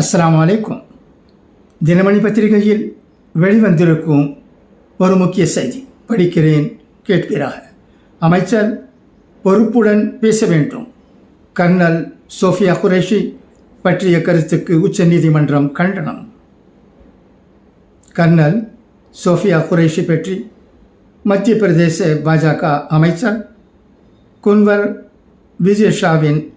அஸ்லாம் அலைக்கும். தினமணி பத்திரிகையில் வெளிவந்திருக்கும் ஒரு முக்கிய செய்தி. படிக்கிறேன் கேட்கிறார். அமைச்சர் பொறுப்புடன் பேச வேண்டும். கர்னல் சோஃபியா குரேஷி பற்றிய கருத்துக்கு உச்சநீதிமன்றம் கண்டனம். கர்னல் சோஃபியா குரேஷி பற்றி மத்திய பிரதேச பாஜக அமைச்சர் குன்வர் விஜய் ஷாவின்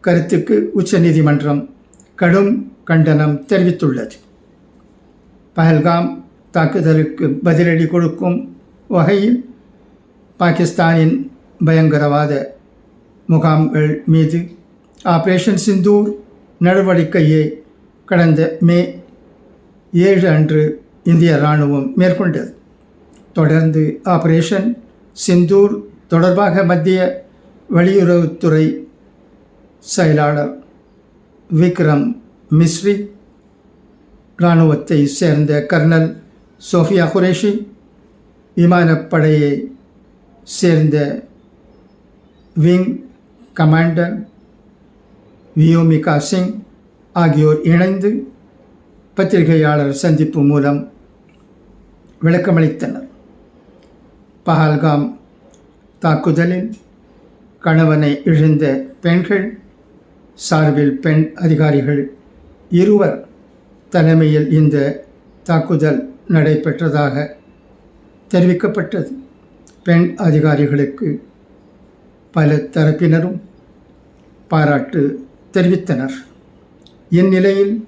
கருத்துக்கு உச்சநீதிமன்றம் கடும் கண்டனம் தெரிவித்துள்ளது. பஹல்காம் தாக்குதலுக்கு பதிலடி கொடுக்கும் வகையில் பாகிஸ்தானின் பயங்கரவாத முகாம்கள் மீது ஆபரேஷன் சிந்தூர் நடவடிக்கையை கடந்த மே ஏழு அன்று இந்திய இராணுவம் மேற்கொண்டது. தொடர்ந்து ஆபரேஷன் சிந்தூர் தொடர்பாக மத்திய வெளியுறவுத்துறை செயலாளர் விக்ரம் மிஸ்ரி இராணுவத்தை சேர்ந்த கர்னல் சோஃபியா குரேஷி விமானப்படையை சேர்ந்த விங் கமாண்டர் வியோமிகா சிங் ஆகியோர் இணைந்து பத்திரிகையாளர் சந்திப்பு மூலம் விளக்கமளித்தனர். பஹல்காம் தாக்குதலில் கணவனை இழந்த பெண்கள் சார்பில் பெண் அதிகாரிகள் இருவர் தலைமையில் இந்த தாக்குதல் நடைபெற்றதாக தெரிவிக்கப்பட்டது. பெண் அதிகாரிகளுக்கு பல தரப்பினரும் பாராட்டு தெரிவித்தனர். இந்நிலையில்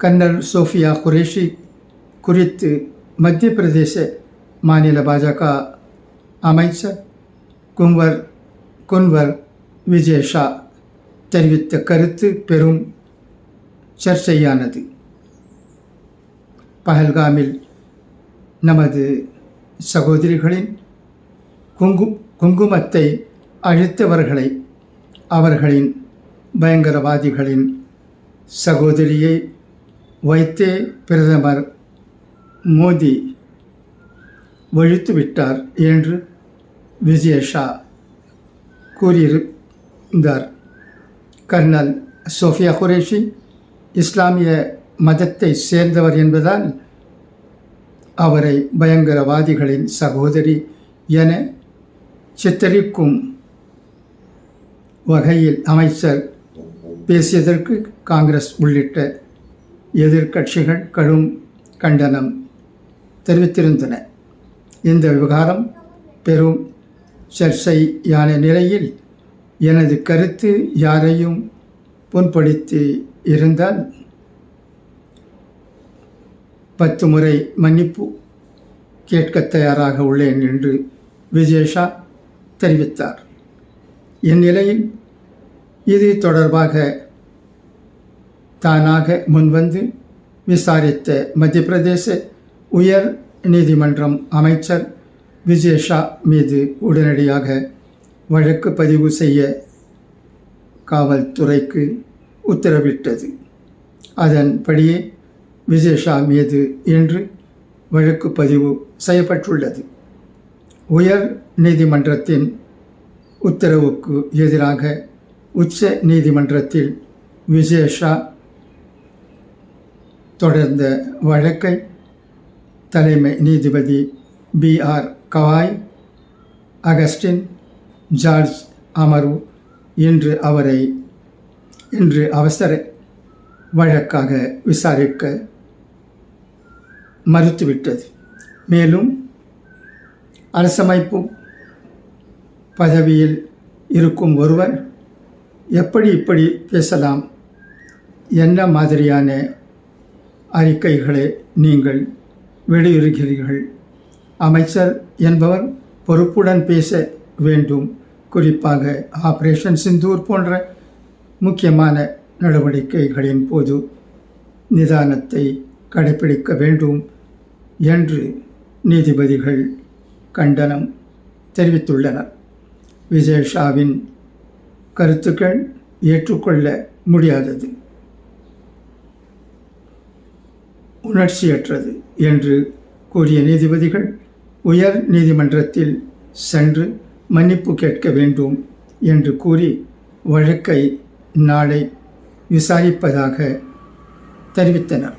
கர்னல் சோஃபியா குரேஷி குறித்து மத்திய பிரதேச மாநில பாஜக அமைச்சர் குன்வர் குன்வர் விஜய் ஷா தெரிவித்த கருத்து பெரும் சர்ச்சையானது. பஹல்காமில் நமது சகோதரிகளின் குங்கு குங்குமத்தை அழித்தவர்களை அவர்களின் பயங்கரவாதிகளின் சகோதரியை வைத்தே பிரதமர் மோடி ஒழித்துவிட்டார் என்று விஜயஷா கூறியிருந்தார். கர்னல் சோஃபியா குரேஷி இஸ்லாமிய மதத்தை சேர்ந்தவர் என்பதால் அவரை பயங்கரவாதிகளின் சகோதரி என சித்தரிக்கும் வகையில் அமைச்சர் பேசியதற்கு காங்கிரஸ் உள்ளிட்ட எதிர்க்கட்சிகள் கடும் கண்டனம் தெரிவித்திருந்தன. இந்த விவகாரம் பெரும் சர்ச்சையான நிலையில் எனது கருத்து யாரையும் புண்படுத்தி இருந்தால் பத்து முறை மன்னிப்பு கேட்க தயாராக உள்ளேன் என்று விஜேஷா தெரிவித்தார். இந்நிலையில் இது தொடர்பாக தானாக முன்வந்து விசாரித்த மத்திய பிரதேச உயர் நீதிமன்றம் அமைச்சர் விஜேஷா மீது உடனடியாக வழக்கு பதிவு செய்ய காவல்துறைக்கு உத்தரவிட்டது. அதன்படியே விஜேஷா மீது இன்று வழக்கு பதிவு செய்யப்பட்டுள்ளது. உயர் நீதிமன்றத்தின் உத்தரவுக்கு எதிராக உச்ச நீதிமன்றத்தில் விஜேஷா தொடர்ந்த வழக்கை தலைமை நீதிபதி B R Gavai Augustine George அமர்வு இன்று அவரை இன்று அவசர வழக்காக விசாரிக்க மறுத்துவிட்டது. மேலும் அரசமைப்பு பதவியில் இருக்கும் ஒருவர் எப்படி இப்படி பேசலாம் என்ன மாதிரியான அறிக்கைகளை நீங்கள் வெளியிடுகிறீர்கள்? அமைச்சர் என்பவர் பொறுப்புடன் பேச வேண்டும். குறிப்பாக ஆபரேஷன் சிந்தூர் போன்ற முக்கியமான நடவடிக்கைகளின் போது நிதானத்தை கடைபிடிக்க வேண்டும் என்று நீதிபதிகள் கண்டனம் தெரிவித்துள்ளனர். விஜய் கருத்துக்கள் ஏற்றுக்கொள்ள முடியாதது. உணர்ச்சியற்றது என்று கூறிய நீதிபதிகள் உயர் நீதிமன்றத்தில் சென்று மன்னிப்பு கேட்க வேண்டும் என்று கூறி வழக்கை நாளை விசாரிப்பதாக தெரிவித்தனர்.